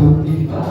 খুঁটি বা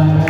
ఆరాధన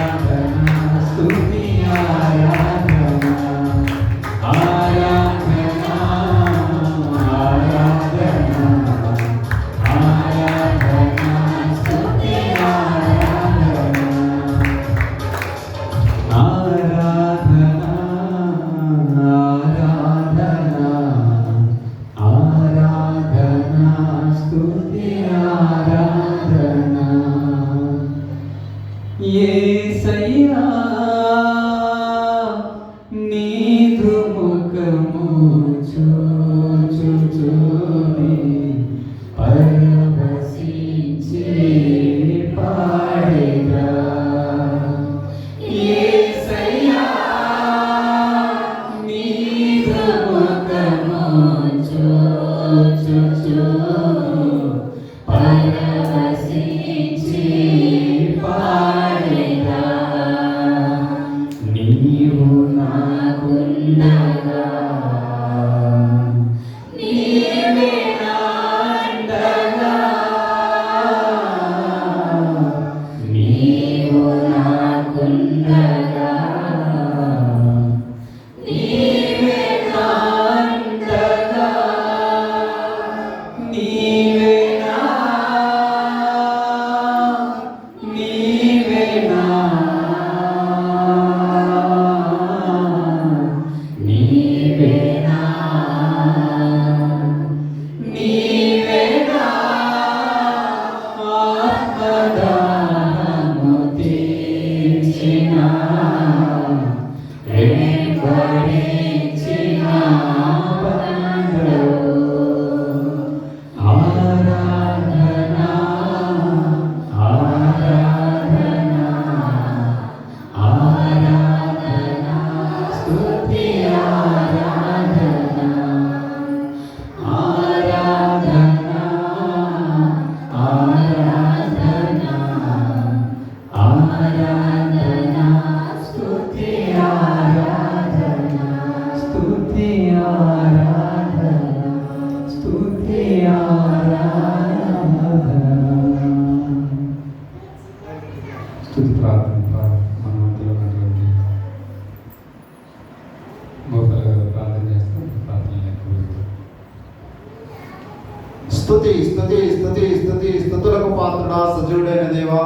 స్తుతులకు సజీవుడైన దేవా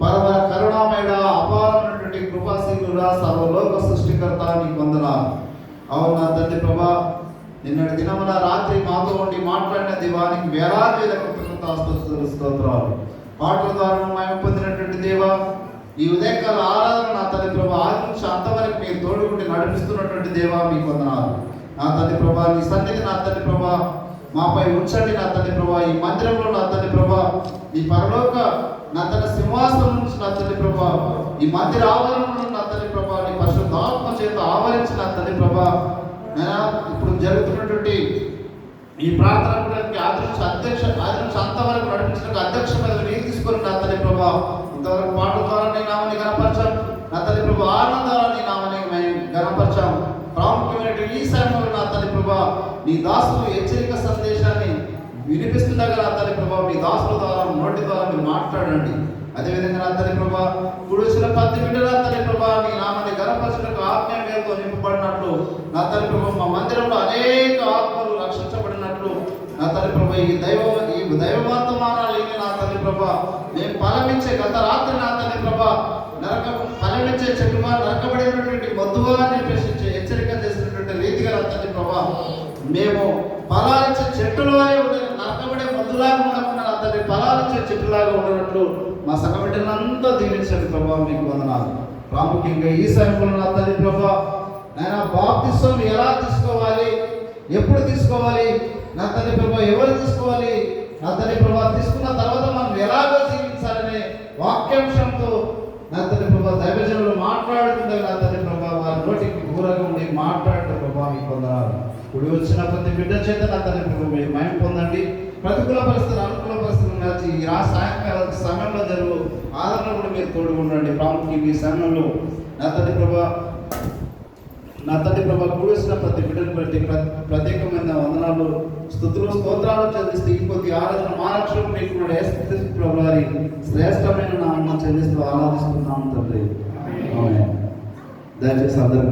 పరమ కరుణామైన అపారమైనటువంటి కృపాశీలుడా సర్వలోక సృష్టికర్త నీకు వందనాలు. అవునా తండ్రి ప్రభా నిన్నటి దినమున రాత్రి మాతో ఉండి మాట్లాడిన దేవానికి వేలాది వేల కృతజ్ఞతాస్తుతులు స్తోత్రాలు. పాటల ద్వారా మేము పొందినటువంటి దేవా ఈ ఉదయకాల ఆరాధన నా తల్లి ప్రభా ఆది నుంచి అంతవరకు మీరు తోడుకుండి నడిపిస్తున్నటువంటి దేవా మీకు కొందనాలు నా తల్లి ప్రభా నీ సన్నిధి నా తల్లి ప్రభా మాపై ఉంచండి నా తండ్రి ప్రభా. ఈ మందిరంలో నా తండ్రి ప్రభా. ఈ పరలోక నా తండ్రి సింహాసనం నుంచి నా తండ్రి ప్రభా. ఈ మందిర ఆవరణలో నా తండ్రి ప్రభా. నీ పరిశుద్ధాత్మ చేత ఆవరించి నా తండ్రి ప్రభా. ఇప్పుడు జరుగుతున్నటువంటి ఈ ప్రార్థన కూడా ఆదరించి అధ్యక్ష ఆదరించి అంతవరకు నడిపించిన అధ్యక్ష పదవి నేను తీసుకొని నా తల్లి ప్రభా. ఇంతవరకు పాటల ద్వారా నీ నామని గణపరచాను. నా తల్లి ప్రభా ఆనంద ద్వారా నీ నామని మేము గణపరచాం ప్రాముఖ్యమైన ఈ సమయంలో నా తల్లి ప్రభా నీ దాసులు హెచ్చరిక సందేశాన్ని వినిపిస్తుండగా నా తల్లి ప్రభా మీ దాసుల ద్వారా నోటి ద్వారా మీరు మాట్లాడండి. అదేవిధంగా నా తల్లి ప్రభా ఇప్పుడు వచ్చిన పత్తి బిడ్డల తల్లి ప్రభా నీ నామని గణపరచడానికి ఆత్మీయంతో నింపబడినట్లు నా తల్లి ప్రభా మా మందిరంలో అనేక ఆత్మలు రక్షించబడినట్లు నా తల్లి ప్రభా ఈ దైవ ఈ దైవ వర్తమానాలు ఇవి నా తల్లి ప్రభా మేము ఫలమించే గత రాత్రి నా తల్లి ప్రభా నరక ఫలమించే చెట్టుగా నరకబడినటువంటి మొద్దుగా నిర్దేశించే హెచ్చరిక చేసినటువంటి రీతిగా నా తల్లి ప్రభా. మేము ఫలాలిచ్చే చెట్టులోనే ఉండే నరకబడే మందులాగా ఉండకుండా నా ఫలాలిచ్చే చెట్టులాగా ఉండనట్లు మా సంఘ బిడ్డలంతా దీవించండి ప్రభా మీకు వందనాలు. ప్రాముఖ్యంగా ఈ సమయంలో నా తల్లి ప్రభా నేను బాప్తిస్వం ఎలా తీసుకోవాలి? ఎప్పుడు తీసుకోవాలి? నా తల్లి ప్రభా ఎవరు తీసుకోవాలి? నా తల్లి ప్రభా తీసుకున్న తర్వాత మనం ఎలాగో జీవించాలనే వాక్యాంశంతో నా తండ్రి ప్రభా దైవజనులు మాట్లాడుతుండే నా తండ్రి ప్రభా వారి నోటికి ఊరగా ఉండి మాట్లాడటం ప్రభా మీకు పొందనాలు ఇప్పుడు వచ్చిన ప్రతి బిడ్డ చేత నా తండ్రి ప్రభు మీరు మయం పొందండి. ప్రతికూల పరిస్థితులు అనుకూల పరిస్థితులు నడిచి ఈ రా సాయంకాల సమయంలో జరుగు ఆదరణ కూడా మీరు తోడు ఉండండి. ప్రాముఖ్యం ఈ సమయంలో నా తండ్రి ప్రభా నా తండ్రి ప్రభా కూడిసిన ప్రతి బిడ్డను బట్టి ప్ర- ప్రత్యేకమైన వందనాలు స్థుతులు స్తోత్రాలు చెల్లిస్తూ ఈ కొద్ది ఆరాధన మహాలక్ష్మి మీకు ప్రభు వారి శ్రేష్టమైన నామం చెల్లిస్తూ ఆరాధిస్తున్నాము తండ్రి. దయచేసి అందరి